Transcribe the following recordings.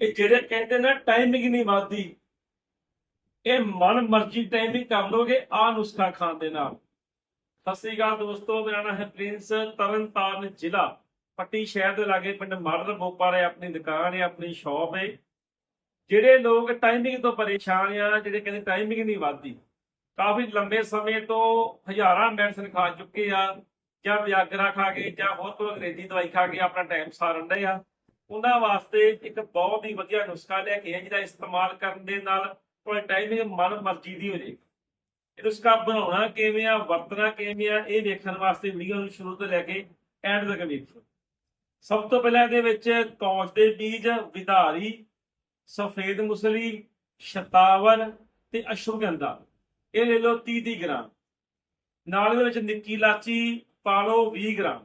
ਇਹ ਜਿਹੜੇ ਕਹਿੰਦੇ ਨਾ ਟਾਈਮਿੰਗ ਨਹੀਂ ਵੱਧਦੀ, ਇਹ ਮਨ ਮਰਜ਼ੀ ਟਾਈਮਿੰਗ ਕਰ ਲੋਗੇ ਆ ਨੁਸਖਾ ਖਾਣ ਦੇ ਨਾਲ। ਸਤਿ ਸ੍ਰੀ ਅਕਾਲ ਦੋਸਤੋ, ਮੇਰਾ ਨਾਮ ਹੈ ਪ੍ਰਿੰਸ ਤਰਨਤਾਰਨ ਜ਼ਿਲ੍ਹਾ, ਪੱਟੀ ਸ਼ਹਿਰ ਦੇ ਲਾਗੇ ਪਿੰਡ ਮਾਡਲ ਬੋਪਾਰੇ ਆਪਣੀ ਦੁਕਾਨ ਹੈ, ਆਪਣੀ ਸ਼ਾਪ ਹੈ। ਜਿਹੜੇ ਲੋਕ ਟਾਈਮਿੰਗ ਤੋਂ ਪਰੇਸ਼ਾਨ ਆ, ਜਿਹੜੇ ਕਹਿੰਦੇ ਟਾਈਮਿੰਗ ਨਹੀਂ ਵੱਧਦੀ, ਕਾਫੀ ਲੰਬੇ ਸਮੇਂ ਤੋਂ ਹਜ਼ਾਰਾਂ ਮੈਡੀਸਨ ਖਾ ਚੁੱਕੇ ਆ, ਜਾਂ ਵਿਆਗਰਾ ਖਾ ਕੇ ਜਾਂ ਹੋਰ ਕੋਈ ਅੰਗਰੇਜ਼ੀ ਦਵਾਈ ਖਾ ਕੇ ਆਪਣਾ ਟਾਈਮ ਸਾਰਨ ਦੇ ਆ। ਉਹਨਾਂ ਵਾਸਤੇ ਇੱਕ ਬਹੁਤ ਹੀ ਵਧੀਆ ਨੁਸਖਾ ਲੈ ਕੇ ਆਏ, ਜਿਹਦਾ ਇਸਤੇਮਾਲ ਕਰਨ ਦੇ ਨਾਲ ਤੁਹਾਡੀ ਟਾਈਮਿੰਗ ਮਨ ਮਰਜ਼ੀ ਦੀ ਹੋ ਜਾਏਗੀ ਇਹ ਨੁਸਖਾ ਬਣਾਉਣਾ ਕਿਵੇਂ ਆ, ਵਰਤਣਾ ਕਿਵੇਂ ਆ, ਇਹ ਦੇਖਣ ਵਾਸਤੇ ਵੀਡੀਓ ਨੂੰ ਸ਼ੁਰੂ ਤੋਂ ਲੈ ਕੇ ਐਂਡ ਤੱਕ ਵੇਖੋ। ਸਭ ਤੋਂ ਪਹਿਲਾਂ ਇਹਦੇ ਵਿੱਚ ਕੌਂਚ ਦੇ ਬੀਜ, ਵਿਧਾਰੀ, ਸਫੇਦ ਮੁਸਲੀ ਸ਼ਤਾਵਰ ਤੇ ਅਸ਼ਵਗੰਧਾ ਇਹ ਲੈ ਲਓ 30 30 ਗ੍ਰਾਮ। ਨਾਲ ਇਹਦੇ ਵਿੱਚ ਨਿੱਕੀ ਇਲਾਚੀ ਪਾ ਲਓ 20 ਗ੍ਰਾਮ।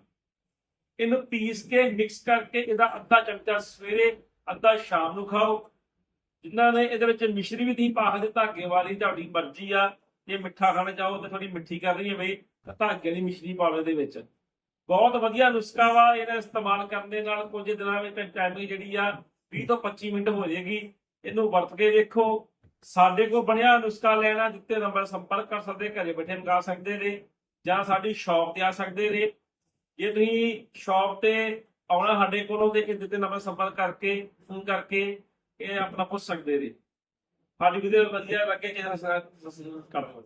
ਇਹਨੂੰ ਪੀਸ ਕੇ ਮਿਕਸ ਕਰਕੇ ਇਹਦਾ ਅੱਧਾ ਚਮਚਾ ਸਵੇਰੇ, ਅੱਧਾ ਸ਼ਾਮ ਨੂੰ ਖਾਓ। ਜਿਨ੍ਹਾਂ ਨੇ ਇਹਦੇ ਵਿੱਚ ਮਿਸ਼ਰੀ ਵੀ ਨਹੀਂ ਪਾ ਸਕਦੇ ਧਾਗੇ ਵਾਲੀ ਤੁਹਾਡੀ ਮਰਜ਼ੀ ਆ। ਜੇ ਮਿੱਠਾ ਖਾਣਾ ਚਾਹੋ ਤਾਂ ਥੋੜੀ ਮਿੱਠੀ ਕਰਨੀ ਹੋਵੇ ਤਾਂ ਧਾਗੇ ਦੀ ਮਿਸ਼ਰੀ ਪਾ ਲਓ ਇਹਦੇ ਵਿੱਚ। ਬਹੁਤ ਵਧੀਆ ਨੁਸਖਾ ਵਾ, ਇਹਦਾ ਇਸਤੇਮਾਲ ਕਰਨ ਦੇ ਨਾਲ ਕੁਝ ਦਿਨਾਂ ਵਿੱਚ ਟਾਈਮਿੰਗ ਜਿਹੜੀ ਆ 20 ਤੋਂ 25 ਮਿੰਟ ਹੋ ਜਾਏਗੀ। ਇਹਨੂੰ ਵਰਤ ਕੇ ਦੇਖੋ ਸਾਡੇ ਕੋਲ ਬਣਿਆ ਨੁਸਖਾ ਲੈਣਾ ਦਿੱਤੇ ਨੰਬਰ ਸੰਪਰਕ ਕਰ ਸਕਦੇ, ਘਰੇ ਬੈਠੇ ਮੰਗਾ ਸਕਦੇ ਨੇ, ਜਾਂ ਸਾਡੀ ਸ਼ਾਪ ਤੇ ਆ ਸਕਦੇ ਨੇ। ਜੇ ਤੁਸੀਂ ਸ਼ਾਪ ਤੇ ਆਉਣਾ ਸਾਡੇ ਕੋਲੋਂ ਤੇ ਦਿੱਤੇ ਨੰਬਰ ਸੰਪਰਕ ਕਰਕੇ ਫੋਨ ਕਰਕੇ, ਇਹ ਆਪਣਾ ਪੁੱਛ ਸਕਦੇ ਨੇ ਸਾਡੀ ਵੀਡੀਓ ਵਧੀਆ ਲੱਗੇ ਜੇ ਕਰ ਲਓ